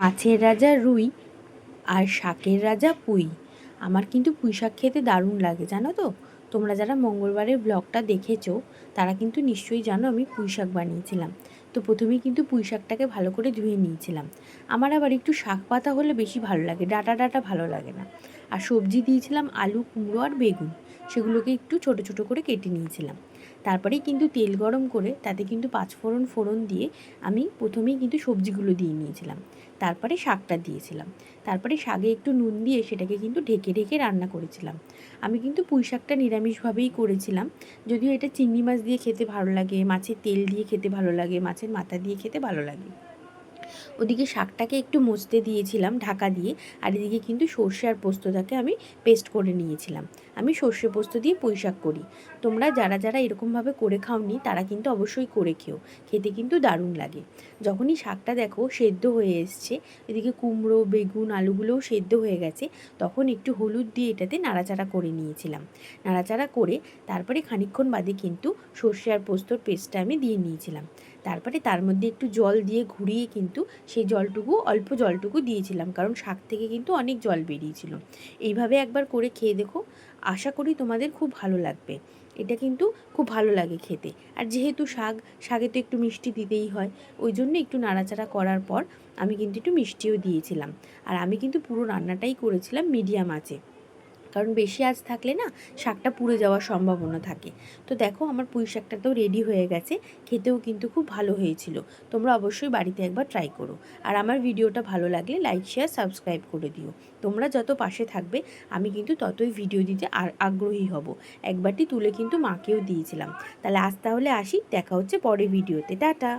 মাছের রাজা রুই আর শাকের রাজা পুঁই। আমার কিন্তু পুঁই শাক খেতে দারুণ লাগে, জানো তো? তোমরা যারা মঙ্গলবারের ব্লগটা দেখেছ, তারা কিন্তু নিশ্চয়ই জানো আমি পুঁই শাক বানিয়েছিলাম। তো প্রথমেই কিন্তু পুঁই শাকটাকে ভালো করে ধুয়ে নিয়েছিলাম। আমার আবার একটু শাক পাতা হলে বেশি ভালো লাগে, ডাটা ডাটা ভালো লাগে না। আর সবজি দিয়েছিলাম আলু, কুমড়ো আর বেগুন। সেগুলোকে একটু ছোট ছোট করে কেটে নিয়েছিলাম। তারপরেই কিন্তু তেল গরম করে তাতে কিন্তু পাঁচফোড়ন ফোড়ন দিয়ে আমি প্রথমেই কিন্তু সবজিগুলো দিয়ে নিয়েছিলাম। তারপরে শাকটা দিয়েছিলাম। তারপরে শাকে একটু নুন দিয়ে সেটাকে কিন্তু ঢেকে ঢেকে রান্না করেছিলাম। আমি কিন্তু পুঁই শাকটা নিরামিষভাবেই করেছিলাম। যদিও এটা চিংড়ি মাছ দিয়ে খেতে ভালো লাগে, মাছের তেল দিয়ে খেতে ভালো লাগে, মাছের মাথা দিয়ে খেতে ভালো লাগে। ওদিকে শাকটাকে একটু মজতে দিয়েছিলাম ঢাকা দিয়ে, আর এদিকে কিন্তু সর্ষে আর পোস্তটাকে আমি পেস্ট করে নিয়েছিলাম। আমি সর্ষে পোস্ত দিয়ে পুঁই শাক করি। তোমরা যারা যারা এরকমভাবে করে খাওনি, তারা কিন্তু অবশ্যই করে খেও। খেতে কিন্তু দারুণ লাগে। যখনই শাকটা দেখো সেদ্ধ হয়ে এসছে, এদিকে কুমড়ো, বেগুন, আলুগুলোও সেদ্ধ হয়ে গেছে, তখন একটু হলুদ দিয়ে এটাতে নাড়াচাড়া করে নিয়েছিলাম। নাড়াচাড়া করে তারপরে খানিকক্ষণ বাদে কিন্তু সর্ষে আর পোস্তর পেস্টটা আমি দিয়ে নিয়েছিলাম। তারপরে তার মধ্যে একটু জল দিয়ে ঘুরিয়ে কিন্তু সেই জলটুকু, অল্প জলটুকু দিয়েছিলাম। কারণ শাক থেকে কিন্তু অনেক জল বেরিয়েছিল। এইভাবে একবার করে খেয়ে দেখো, আশা করি তোমাদের খুব ভালো লাগবে। এটা কিন্তু খুব ভালো লাগে খেতে। আর যেহেতু শাক, শাকে তো একটু মিষ্টি দিতেই হয়, ওই জন্য একটু নাড়াচাড়া করার পর আমি কিন্তু একটু মিষ্টিও দিয়েছিলাম। আর আমি কিন্তু পুরো রান্নাটাই করেছিলাম মিডিয়াম আঁচে। কারণ বেশি আজ থাকলে না শাকটা পুড়ে যাওয়ার সম্ভাবনা থাকে। তো দেখো আমার পুঁই শাকটা তো রেডি হয়ে গেছে, খেতেও কিন্তু খুব ভালো হয়েছিল। তোমরা অবশ্যই বাড়িতে একবার ট্রাই করো। আর আমার ভিডিওটা ভালো লাগলে লাইক শেয়ার সাবস্ক্রাইব করে দিও। তোমরা যত পাশে থাকবে, আমি কিন্তু ততই ভিডিও দিতে আর আগ্রহী হব। একবারটি তুলে কিন্তু মাকেও দিয়েছিলাম। তাহলে আজ তাহলে আসি, দেখা হচ্ছে পরে ভিডিওতে টাটা!